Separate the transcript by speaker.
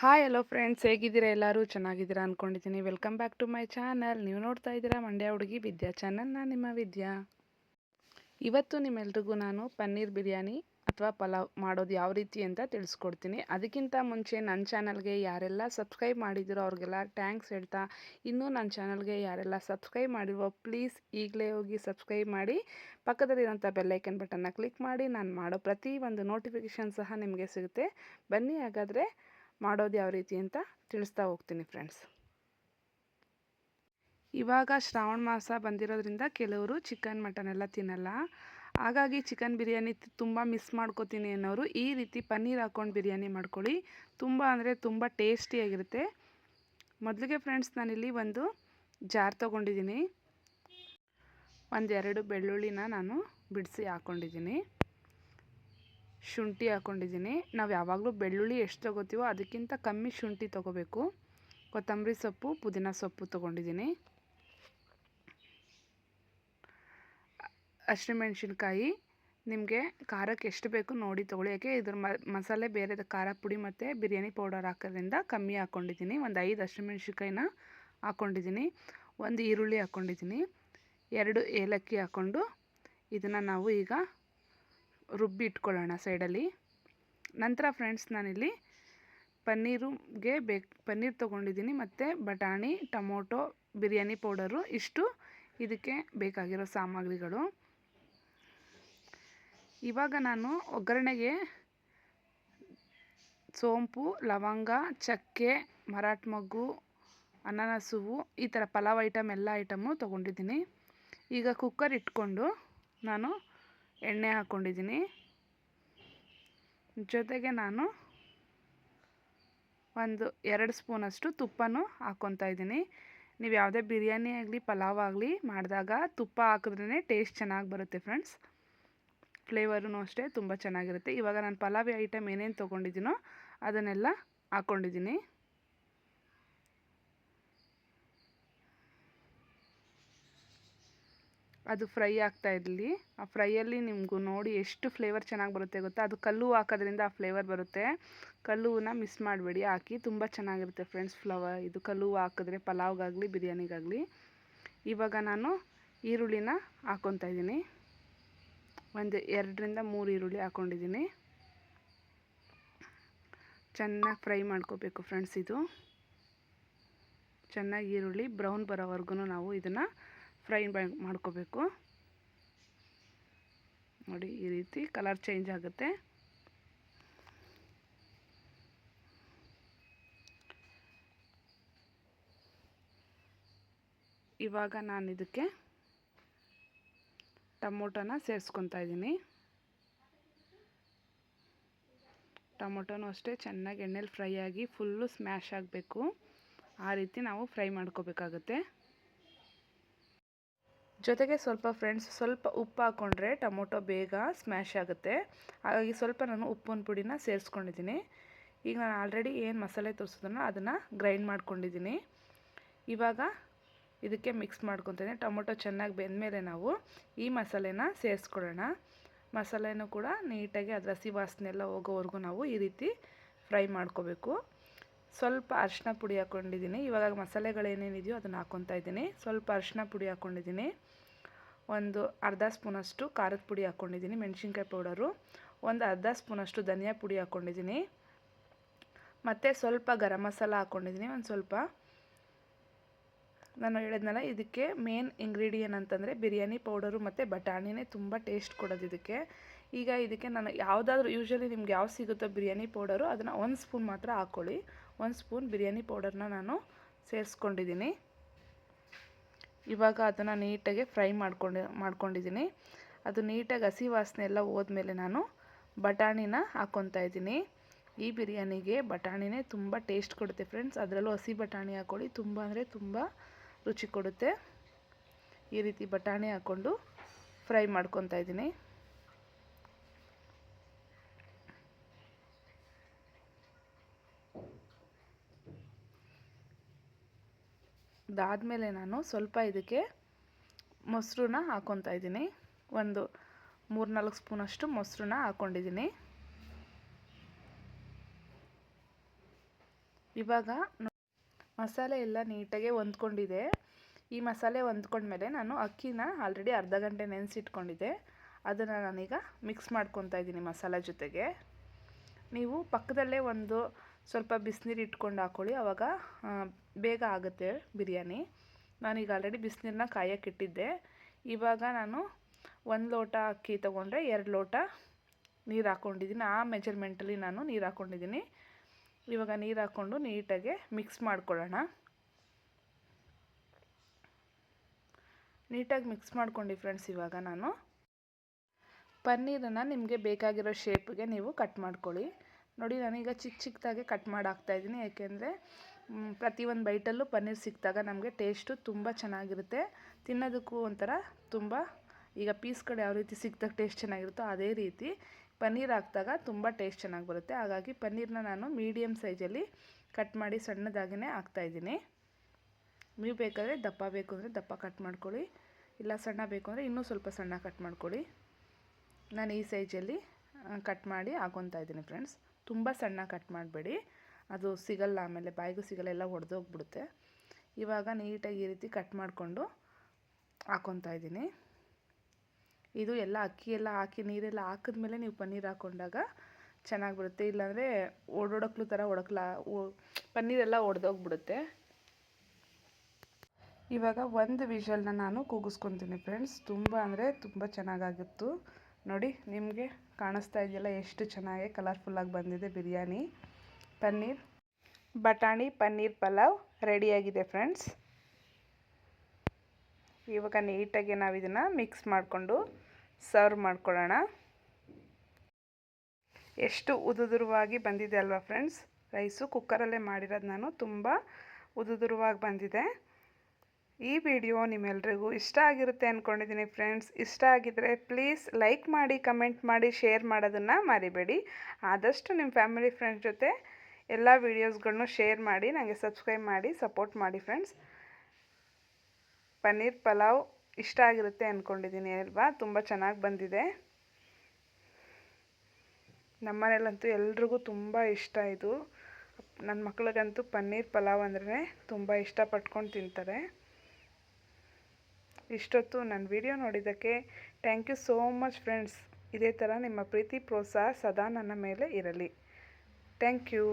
Speaker 1: Hi, hello friends. ಹೇಗಿದ್ದೀರಾ? ಎಲ್ಲರೂ ಚೆನ್ನಾಗಿದ್ದೀರಾ ಅಂದ್ಕೊಂಡಿದ್ದೀನಿ welcome back to my channel. ನೀವು ನೋಡ್ತಾ ಇದ್ದೀರಾ ಮಂಡ್ಯ ಹುಡುಗಿ ವಿದ್ಯಾ ಚಾನಲ್. ನಾನು ನಿಮ್ಮ ವಿದ್ಯಾ. ಇವತ್ತು ನಿಮ್ಮೆಲ್ರಿಗೂ ನಾನು ಪನ್ನೀರ್ ಬಿರಿಯಾನಿ ಅಥವಾ ಪಲಾವ್ ಮಾಡೋದು ಯಾವ ರೀತಿ ಅಂತ ತಿಳಿಸ್ಕೊಡ್ತೀನಿ. ಅದಕ್ಕಿಂತ ಮುಂಚೆ ನನ್ನ ಚಾನಲ್ಗೆ ಯಾರೆಲ್ಲ ಸಬ್ಸ್ಕ್ರೈಬ್ ಮಾಡಿದಿರೋ ಅವ್ರಿಗೆಲ್ಲ ಥ್ಯಾಂಕ್ಸ್ ಹೇಳ್ತಾ, ಇನ್ನೂ ನನ್ನ ಚಾನಲ್ಗೆ ಯಾರೆಲ್ಲ ಸಬ್ಸ್ಕ್ರೈಬ್ ಮಾಡಿರೋ ಪ್ಲೀಸ್ ಈಗಲೇ ಹೋಗಿ ಸಬ್ಸ್ಕ್ರೈಬ್ ಮಾಡಿ. ಪಕ್ಕದಲ್ಲಿರೋಂಥ ಬೆಲ್ಲೈಕನ್ ಬಟನ್ನ ಕ್ಲಿಕ್ ಮಾಡಿ. ನಾನು ಮಾಡೋ ಪ್ರತಿ ಒಂದು ನೋಟಿಫಿಕೇಷನ್ ಸಹ ನಿಮಗೆ ಸಿಗುತ್ತೆ. ಬನ್ನಿ ಹಾಗಾದರೆ ಮಾಡೋದು ಯಾವ ರೀತಿ ಅಂತ ತಿಳಿಸ್ತಾ ಹೋಗ್ತೀನಿ ಫ್ರೆಂಡ್ಸ್ ಇವಾಗ ಶ್ರಾವಣ ಮಾಸ ಬಂದಿರೋದ್ರಿಂದ ಕೆಲವರು ಚಿಕನ್ ಮಟನ್ ಎಲ್ಲ ತಿನ್ನಲ್ಲ. ಹಾಗಾಗಿ ಚಿಕನ್ ಬಿರಿಯಾನಿ ತುಂಬ ಮಿಸ್ ಮಾಡ್ಕೋತೀನಿ ಅನ್ನೋರು ಈ ರೀತಿ ಪನ್ನೀರ್ ಹಾಕ್ಕೊಂಡು ಬಿರಿಯಾನಿ ಮಾಡ್ಕೊಳ್ಳಿ. ತುಂಬ ಅಂದರೆ ತುಂಬ ಟೇಸ್ಟಿಯಾಗಿರುತ್ತೆ ಮೊದಲಿಗೆ ಫ್ರೆಂಡ್ಸ್ ನಾನಿಲ್ಲಿ ಒಂದು ಜಾರ್ ತೊಗೊಂಡಿದ್ದೀನಿ. ಒಂದೆರಡು ಬೆಳ್ಳುಳ್ಳಿನ ನಾನು ಬಿಡಿಸಿ ಹಾಕ್ಕೊಂಡಿದ್ದೀನಿ ಶುಂಠಿ ಹಾಕ್ಕೊಂಡಿದ್ದೀನಿ ನಾವು ಯಾವಾಗಲೂ ಬೆಳ್ಳುಳ್ಳಿ ಎಷ್ಟು ತೊಗೋತೀವೋ ಅದಕ್ಕಿಂತ ಕಮ್ಮಿ ಶುಂಠಿ ತೊಗೋಬೇಕು. ಕೊತ್ತಂಬರಿ ಸೊಪ್ಪು, ಪುದೀನ ಸೊಪ್ಪು ತೊಗೊಂಡಿದ್ದೀನಿ. ಹಸಿಮೆಣ್ಸಿನ್ಕಾಯಿ ನಿಮಗೆ ಖಾರಕ್ಕೆ ಎಷ್ಟು ಬೇಕು ನೋಡಿ ತೊಗೊಳ್ಳಿ. ಯಾಕೆ ಇದ್ರ ಮಸಾಲೆ ಬೇರೆ ಖಾರ ಪುಡಿ ಮತ್ತು ಬಿರಿಯಾನಿ ಪೌಡರ್ ಹಾಕೋದ್ರಿಂದ ಕಮ್ಮಿ ಹಾಕ್ಕೊಂಡಿದ್ದೀನಿ ಒಂದು ಐದು ಹಸಿಮೆಣ್ಸಿನ್ಕಾಯಿನ ಹಾಕ್ಕೊಂಡಿದ್ದೀನಿ ಒಂದು ಈರುಳ್ಳಿ ಹಾಕ್ಕೊಂಡಿದ್ದೀನಿ ಎರಡು ಏಲಕ್ಕಿ ಹಾಕ್ಕೊಂಡು ಇದನ್ನು ನಾವು ಈಗ ರುಬ್ಬಿ ಇಟ್ಕೊಳ್ಳೋಣ ಸೈಡಲ್ಲಿ. ನಂತರ ಫ್ರೆಂಡ್ಸ್ ನಾನಿಲ್ಲಿ ಪನ್ನೀರುಗೆ ಬೇಕು, ಪನ್ನೀರ್ ತೊಗೊಂಡಿದ್ದೀನಿ ಮತ್ತು ಬಟಾಣಿ, ಟೊಮೊಟೊ, ಬಿರಿಯಾನಿ ಪೌಡರು, ಇಷ್ಟು ಇದಕ್ಕೆ ಬೇಕಾಗಿರೋ ಸಾಮಗ್ರಿಗಳು. ಇವಾಗ ನಾನು ಒಗ್ಗರಣೆಗೆ ಸೋಂಪು, ಲವಂಗ, ಚಕ್ಕೆ, ಮರಾಠ ಮೊಗ್ಗು ಅನಾನಸು ಈ ಥರ ಪಲಾವ್ ಐಟಮ್ ಎಲ್ಲ ಐಟಮು ತೊಗೊಂಡಿದ್ದೀನಿ. ಈಗ ಕುಕ್ಕರ್ ಇಟ್ಕೊಂಡು ನಾನು ಎಣ್ಣೆ ಹಾಕ್ಕೊಂಡಿದ್ದೀನಿ ಜೊತೆಗೆ ನಾನು ಒಂದು ಎರಡು ಸ್ಪೂನಷ್ಟು ತುಪ್ಪನೂ ಹಾಕ್ಕೊತಾ ಇದ್ದೀನಿ. ನೀವು ಯಾವುದೇ ಬಿರಿಯಾನಿ ಆಗಲಿ, ಪಲಾವ್ ಆಗಲಿ ಮಾಡಿದಾಗ ತುಪ್ಪ ಹಾಕಿದ್ರೇ ಟೇಸ್ಟ್ ಚೆನ್ನಾಗಿ ಬರುತ್ತೆ ಫ್ರೆಂಡ್ಸ್. ಫ್ಲೇವರೂ ಅಷ್ಟೇ ತುಂಬ ಚೆನ್ನಾಗಿರುತ್ತೆ. ಇವಾಗ ನಾನು ಪಲಾವ್ ಐಟಮ್ ಏನೇನು ತೊಗೊಂಡಿದ್ದೀನೋ ಅದನ್ನೆಲ್ಲ ಹಾಕ್ಕೊಂಡಿದ್ದೀನಿ ಅದು ಫ್ರೈ ಆಗ್ತಾ ಇರಲಿ ಆ ಫ್ರೈಯಲ್ಲಿ ನಿಮಗೂ ನೋಡಿ ಎಷ್ಟು ಫ್ಲೇವರ್ ಚೆನ್ನಾಗಿ ಬರುತ್ತೆ ಗೊತ್ತಾ? ಅದು ಕಲ್ಲು ಹಾಕೋದ್ರಿಂದ ಆ ಫ್ಲೇವರ್ ಬರುತ್ತೆ. ಕಲ್ಲುವನ್ನ ಮಿಸ್ ಮಾಡಬೇಡಿ. ಹಾಕಿ ತುಂಬ ಚೆನ್ನಾಗಿರುತ್ತೆ ಫ್ರೆಂಡ್ಸ್ ಫ್ಲವರ್ ಇದು ಕಲ್ಲು ಹಾಕಿದ್ರೆ ಪಲಾವ್ಗಾಗಲಿ, ಬಿರಿಯಾನಿಗಾಗಲಿ. ಇವಾಗ ನಾನು ಈರುಳ್ಳಿನ ಹಾಕ್ಕೊತಾ ಇದ್ದೀನಿ. ಒಂದು ಎರಡರಿಂದ ಮೂರು ಈರುಳ್ಳಿ ಹಾಕ್ಕೊಂಡಿದ್ದೀನಿ ಚೆನ್ನಾಗಿ ಫ್ರೈ ಮಾಡ್ಕೋಬೇಕು ಫ್ರೆಂಡ್ಸ್ ಇದು. ಚೆನ್ನಾಗಿ ಈರುಳ್ಳಿ ಬ್ರೌನ್ ಬರೋವರೆಗೂ ನಾವು ಇದನ್ನು ಫ್ರೈ ಮಾಡ್ಕೋಬೇಕು. ನೋಡಿ ಈ ರೀತಿ ಕಲರ್ ಚೇಂಜ್ ಆಗುತ್ತೆ. ಇವಾಗ ನಾನು ಇದಕ್ಕೆ ಟೊಮೊಟೊನ ಸೇರಿಸ್ಕೊತಾ ಇದ್ದೀನಿ. ಟೊಮೊಟೊನೂ ಅಷ್ಟೇ ಚೆನ್ನಾಗಿ ಎಣ್ಣೆಲಿ ಫ್ರೈ ಆಗಿ ಫುಲ್ಲು ಸ್ಮ್ಯಾಶ್ ಆಗಬೇಕು. ಆ ರೀತಿ ನಾವು ಫ್ರೈ ಮಾಡ್ಕೋಬೇಕಾಗುತ್ತೆ. ಜೊತೆಗೆ ಸ್ವಲ್ಪ ಫ್ರೆಂಡ್ಸ್ ಸ್ವಲ್ಪ ಉಪ್ಪು ಹಾಕ್ಕೊಂಡ್ರೆ ಟೊಮೊಟೊ ಬೇಗ ಸ್ಮ್ಯಾಶ್ ಆಗುತ್ತೆ. ಹಾಗಾಗಿ ಸ್ವಲ್ಪ ನಾನು ಉಪ್ಪಿನ ಪುಡಿನ ಸೇರಿಸ್ಕೊಂಡಿದ್ದೀನಿ. ಈಗ ನಾನು ಆಲ್ರೆಡಿ ಏನು ಮಸಾಲೆ ತೋರಿಸಿದ್ನೋ ಅದನ್ನು ಗ್ರೈಂಡ್ ಮಾಡ್ಕೊಂಡಿದ್ದೀನಿ. ಇವಾಗ ಇದಕ್ಕೆ ಮಿಕ್ಸ್ ಮಾಡ್ಕೊತೀನಿ. ಟೊಮೊಟೊ ಚೆನ್ನಾಗಿ ಬೆಂದಮೇಲೆ ನಾವು ಈ ಮಸಾಲೆನ ಸೇರಿಸ್ಕೊಳ್ಳೋಣ. ಮಸಾಲೆನೂ ಕೂಡ ನೀಟಾಗಿ ಅದರ ಹಸಿ ವಾಸನೆ ಎಲ್ಲ ಹೋಗೋವರೆಗೂ ನಾವು ಈ ರೀತಿ ಫ್ರೈ ಮಾಡ್ಕೋಬೇಕು. ಸ್ವಲ್ಪ ಅರಿಶಿನ ಪುಡಿ ಹಾಕ್ಕೊಂಡಿದ್ದೀನಿ ಇವಾಗ ಮಸಾಲೆಗಳೇನೇನಿದೆಯೋ ಅದನ್ನು ಹಾಕ್ಕೊತಾ ಇದ್ದೀನಿ. ಸ್ವಲ್ಪ ಅರಿಶಿನ ಪುಡಿ ಹಾಕ್ಕೊಂಡಿದ್ದೀನಿ ಒಂದು ಅರ್ಧ ಸ್ಪೂನಷ್ಟು ಖಾರದ ಪುಡಿ ಹಾಕ್ಕೊಂಡಿದ್ದೀನಿ, ಮೆಣಸಿನ್ಕಾಯಿ ಪೌಡರು, ಒಂದು ಅರ್ಧ ಸ್ಪೂನಷ್ಟು ಧನಿಯಾ ಪುಡಿ ಹಾಕ್ಕೊಂಡಿದ್ದೀನಿ. ಮತ್ತು ಸ್ವಲ್ಪ ಗರಂ ಮಸಾಲ ಹಾಕ್ಕೊಂಡಿದ್ದೀನಿ, ಒಂದು ಸ್ವಲ್ಪ. ನಾನು ಹೇಳಿದ್ನಲ್ಲ, ಇದಕ್ಕೆ ಮೇನ್ ಇಂಗ್ರೀಡಿಯನ್ ಅಂತಂದರೆ ಬಿರಿಯಾನಿ ಪೌಡರು ಮತ್ತು ಬಟಾಣಿನೇ ತುಂಬ ಟೇಸ್ಟ್ ಕೊಡೋದು ಇದಕ್ಕೆ. ಈಗ ಇದಕ್ಕೆ ನಾನು ಯಾವುದಾದ್ರೂ ಯೂಶ್ವಲಿ ನಿಮ್ಗೆ ಯಾವ ಸಿಗುತ್ತೋ ಬಿರಿಯಾನಿ ಪೌಡರು, ಅದನ್ನು ಒಂದು ಸ್ಪೂನ್ ಮಾತ್ರ ಹಾಕ್ಕೊಳ್ಳಿ ಒಂದು ಸ್ಪೂನ್ ಬಿರಿಯಾನಿ ಪೌಡರ್ನ ನಾನು ಸೇರಿಸ್ಕೊಂಡಿದ್ದೀನಿ. ಇವಾಗ ಅದನ್ನು ನೀಟಾಗಿ ಫ್ರೈ ಮಾಡ್ಕೊಂಡು, ಮಾಡ್ಕೊಂಡಿದ್ದೀನಿ. ಅದು ನೀಟಾಗಿ ಹಸಿ ವಾಸನೆ ಎಲ್ಲ ಹೋದ್ಮೇಲೆ ನಾನು ಬಟಾಣಿನ ಹಾಕ್ಕೊತಾ ಇದ್ದೀನಿ. ಈ ಬಿರಿಯಾನಿಗೆ ಬಟಾಣಿನೇ ತುಂಬ ಟೇಸ್ಟ್ ಕೊಡುತ್ತೆ ಫ್ರೆಂಡ್ಸ್. ಅದರಲ್ಲೂ ಹಸಿ ಬಟಾಣಿ ಹಾಕ್ಕೊಳ್ಳಿ ತುಂಬ ಅಂದರೆ ತುಂಬ ರುಚಿ ಕೊಡುತ್ತೆ. ಈ ರೀತಿ ಬಟಾಣಿ ಹಾಕ್ಕೊಂಡು ಫ್ರೈ ಮಾಡ್ಕೊತಾ ಇದ್ದೀನಿ. ಅದಾದಮೇಲೆ ನಾನು ಸ್ವಲ್ಪ ಇದಕ್ಕೆ ಮೊಸರನ್ನ ಹಾಕ್ಕೊತಾ ಇದ್ದೀನಿ. ಒಂದು ಮೂರ್ನಾಲ್ಕು ಸ್ಪೂನಷ್ಟು ಮೊಸರನ್ನ ಹಾಕ್ಕೊಂಡಿದ್ದೀನಿ ಇವಾಗ ಮಸಾಲೆ ಎಲ್ಲ ನೀಟಾಗೆ ಹೊಂದ್ಕೊಂಡಿದೆ. ಈ ಮಸಾಲೆ ಹೊಂದ್ಕೊಂಡ್ಮೇಲೆ ನಾನು ಅಕ್ಕಿನ ಆಲ್ರೆಡಿ ಅರ್ಧ ಗಂಟೆ ನೆನೆಸಿಟ್ಕೊಂಡಿದ್ದೆ. ಅದನ್ನು ನಾನೀಗ ಮಿಕ್ಸ್ ಮಾಡ್ಕೊತಾ ಇದ್ದೀನಿ ಮಸಾಲೆ ಜೊತೆಗೆ. ನೀವು ಪಕ್ಕದಲ್ಲೇ ಒಂದು ಸ್ವಲ್ಪ ಬಿಸಿನೀರು ಇಟ್ಕೊಂಡು ಹಾಕ್ಕೊಳ್ಳಿ ಆವಾಗ ಬೇಗ ಆಗುತ್ತೆ ಬಿರಿಯಾನಿ. ನಾನೀಗ ಆಲ್ರೆಡಿ ಬಿಸಿನೀರನ್ನ ಕಾಯಕ್ಕೆ ಇಟ್ಟಿದ್ದೆ. ಇವಾಗ ನಾನು ಒಂದು ಲೋಟ ಅಕ್ಕಿ ತೊಗೊಂಡ್ರೆ ಎರಡು ಲೋಟ ನೀರು ಹಾಕ್ಕೊಂಡಿದ್ದೀನಿ ಆ ಮೆಜರ್ಮೆಂಟಲ್ಲಿ ನಾನು ನೀರು ಹಾಕ್ಕೊಂಡಿದ್ದೀನಿ ಇವಾಗ ನೀರು ಹಾಕ್ಕೊಂಡು ನೀಟಾಗಿ ಮಿಕ್ಸ್ ಮಾಡ್ಕೊಳ್ಳೋಣ. ನೀಟಾಗಿ ಮಿಕ್ಸ್ ಮಾಡ್ಕೊಂಡು ಫ್ರೆಂಡ್ಸ್ ಇವಾಗ ನಾನು. ಪನ್ನೀರನ್ನು ನಿಮಗೆ ಬೇಕಾಗಿರೋ ಶೇಪ್ಗೆ ನೀವು ಕಟ್ ಮಾಡ್ಕೊಳ್ಳಿ. ನೋಡಿ ನಾನೀಗ ಚಿಕ್ಕ ಚಿಕ್ಕದಾಗಿ ಕಟ್ ಮಾಡಾಕ್ತಾಯಿದ್ದೀನಿ ಯಾಕೆಂದರೆ ಪ್ರತಿಯೊಂದು ಬೈಟಲ್ಲೂ ಪನ್ನೀರ್ ಸಿಕ್ಕಿದಾಗ ನಮಗೆ ಟೇಸ್ಟು ತುಂಬ ಚೆನ್ನಾಗಿರುತ್ತೆ. ತಿನ್ನೋದಕ್ಕೂ ಒಂಥರ ತುಂಬ, ಈಗ ಪೀಸ್ಗಳು ಯಾವ ರೀತಿ ಸಿಕ್ಕಿದಾಗ ಟೇಸ್ಟ್ ಚೆನ್ನಾಗಿರುತ್ತೋ ಅದೇ ರೀತಿ ಪನ್ನೀರ್ ಹಾಕಿದಾಗ ತುಂಬ ಟೇಸ್ಟ್ ಚೆನ್ನಾಗಿ ಬರುತ್ತೆ. ಹಾಗಾಗಿ ಪನ್ನೀರನ್ನ ನಾನು ಮೀಡಿಯಮ್ ಸೈಜಲ್ಲಿ ಕಟ್ ಮಾಡಿ ಸಣ್ಣದಾಗಿಯೇ ಹಾಕ್ತಾಯಿದ್ದೀನಿ ನೀವು ಬೇಕಾದರೆ ದಪ್ಪ ಬೇಕು ಅಂದರೆ ದಪ್ಪ ಕಟ್ ಮಾಡ್ಕೊಳ್ಳಿ. ಇಲ್ಲ ಸಣ್ಣ ಬೇಕು ಅಂದರೆ ಇನ್ನೂ ಸ್ವಲ್ಪ ಸಣ್ಣ ಕಟ್ ಮಾಡ್ಕೊಳ್ಳಿ. ನಾನು ಈ ಸೈಜಲ್ಲಿ ಕಟ್ ಮಾಡಿ ಹಾಕೊತಾ ಇದ್ದೀನಿ ಫ್ರೆಂಡ್ಸ್ ತುಂಬ ಸಣ್ಣ ಕಟ್ ಮಾಡಬೇಡಿ. ಅದು ಸಿಗಲ್ಲ, ಆಮೇಲೆ ಬಾಯಿಗೂ ಸಿಗಲ್ಲ, ಎಲ್ಲ ಒಡೆದೋಗ್ಬಿಡುತ್ತೆ ಇವಾಗ ನೀಟಾಗಿ ಈ ರೀತಿ ಕಟ್ ಮಾಡಿಕೊಂಡು ಹಾಕ್ಕೊತಾ ಇದ್ದೀನಿ. ಇದು ಎಲ್ಲ ಅಕ್ಕಿ ಎಲ್ಲ ಹಾಕಿ, ನೀರೆಲ್ಲ ಹಾಕಿದ್ಮೇಲೆ ನೀವು ಪನ್ನೀರ್ ಹಾಕ್ಕೊಂಡಾಗ ಚೆನ್ನಾಗಿ ಬರುತ್ತೆ ಇಲ್ಲಾಂದರೆ ಓಡೋಡಕ್ಲು ಥರ ಒಡಕ್ಲ ಪನ್ನೀರೆಲ್ಲ ಒಡೆದೋಗ್ಬಿಡುತ್ತೆ. ಇವಾಗ ಒಂದು ವಿಷಲ್ನ ನಾನು ಕೂಗಿಸ್ಕೊತೀನಿ ಫ್ರೆಂಡ್ಸ್. ತುಂಬ ಅಂದರೆ ತುಂಬ ಚೆನ್ನಾಗಾಗಿತ್ತು. ನೋಡಿ, ನಿಮಗೆ ಕಾಣಿಸ್ತಾ ಇದೆಯಲ್ಲ ಎಷ್ಟು ಚೆನ್ನಾಗಿ, ಕಲರ್ಫುಲ್ಲಾಗಿ ಬಂದಿದೆ ಬಿರಿಯಾನಿ. ಪನ್ನೀರ್, ಬಟಾಣಿ, ಪನ್ನೀರ್ ಪಲಾವ್ ರೆಡಿಯಾಗಿದೆ ಫ್ರೆಂಡ್ಸ್. ಇವಾಗ ನೀಟಾಗಿ ನಾವು ಇದನ್ನು ಮಿಕ್ಸ್ ಮಾಡಿಕೊಂಡು ಸರ್ವ್ ಮಾಡ್ಕೊಳ್ಳೋಣ. ಎಷ್ಟು ಉದುದುರುವಾಗಿ ಬಂದಿದೆ ಅಲ್ವಾ ಫ್ರೆಂಡ್ಸ್? ರೈಸು ಕುಕ್ಕರಲ್ಲೇ ಮಾಡಿರೋದು ನಾನು ತುಂಬ ಉದುದುರುವಾಗಿ ಬಂದಿದೆ. ಈ ವಿಡಿಯೋ ನಿಮ್ಮೆಲ್ರಿಗೂ ಇಷ್ಟ ಆಗಿರುತ್ತೆ ಅಂದ್ಕೊಂಡಿದ್ದೀನಿ ಫ್ರೆಂಡ್ಸ್. ಇಷ್ಟ ಆಗಿದ್ದರೆ ಪ್ಲೀಸ್ ಲೈಕ್ ಮಾಡಿ ಕಮೆಂಟ್ ಮಾಡಿ ಶೇರ್ ಮಾಡೋದನ್ನು ಮರಿಬೇಡಿ. ಆದಷ್ಟು ನಿಮ್ಮ ಫ್ಯಾಮಿಲಿ ಫ್ರೆಂಡ್ಸ್ ಜೊತೆ ಎಲ್ಲ ವೀಡಿಯೋಸ್ಗಳನ್ನೂ ಶೇರ್ ಮಾಡಿ ನನಗೆ ಸಬ್ಸ್ಕ್ರೈಬ್ ಮಾಡಿ, ಸಪೋರ್ಟ್ ಮಾಡಿ ಫ್ರೆಂಡ್ಸ್. ಪನ್ನೀರ್ ಪಲಾವ್ ಇಷ್ಟ ಆಗಿರುತ್ತೆ ಅಂದ್ಕೊಂಡಿದ್ದೀನಿ ಅಲ್ವಾ? ತುಂಬ ಚೆನ್ನಾಗಿ ಬಂದಿದೆ. ನಮ್ಮನೇಲಂತೂ ಎಲ್ರಿಗೂ ತುಂಬ ಇಷ್ಟ ಇದು. ನನ್ನ ಮಕ್ಳಿಗಂತೂ ಪನ್ನೀರ್ ಪಲಾವ್ ಅಂದ್ರೆ ತುಂಬ ಇಷ್ಟಪಟ್ಕೊಂಡು ತಿಂತಾರೆ. ಇಷ್ಟೊತ್ತು ನನ್ನ ವಿಡಿಯೋ ನೋಡಿದ್ದಕ್ಕೆ thank you so much friends. ಇದೇ ಥರ ನಿಮ್ಮ ಪ್ರೀತಿ ಪ್ರೋತ್ಸಾಹ ಸದಾ ನನ್ನ ಮೇಲೆ ಇರಲಿ. Thank you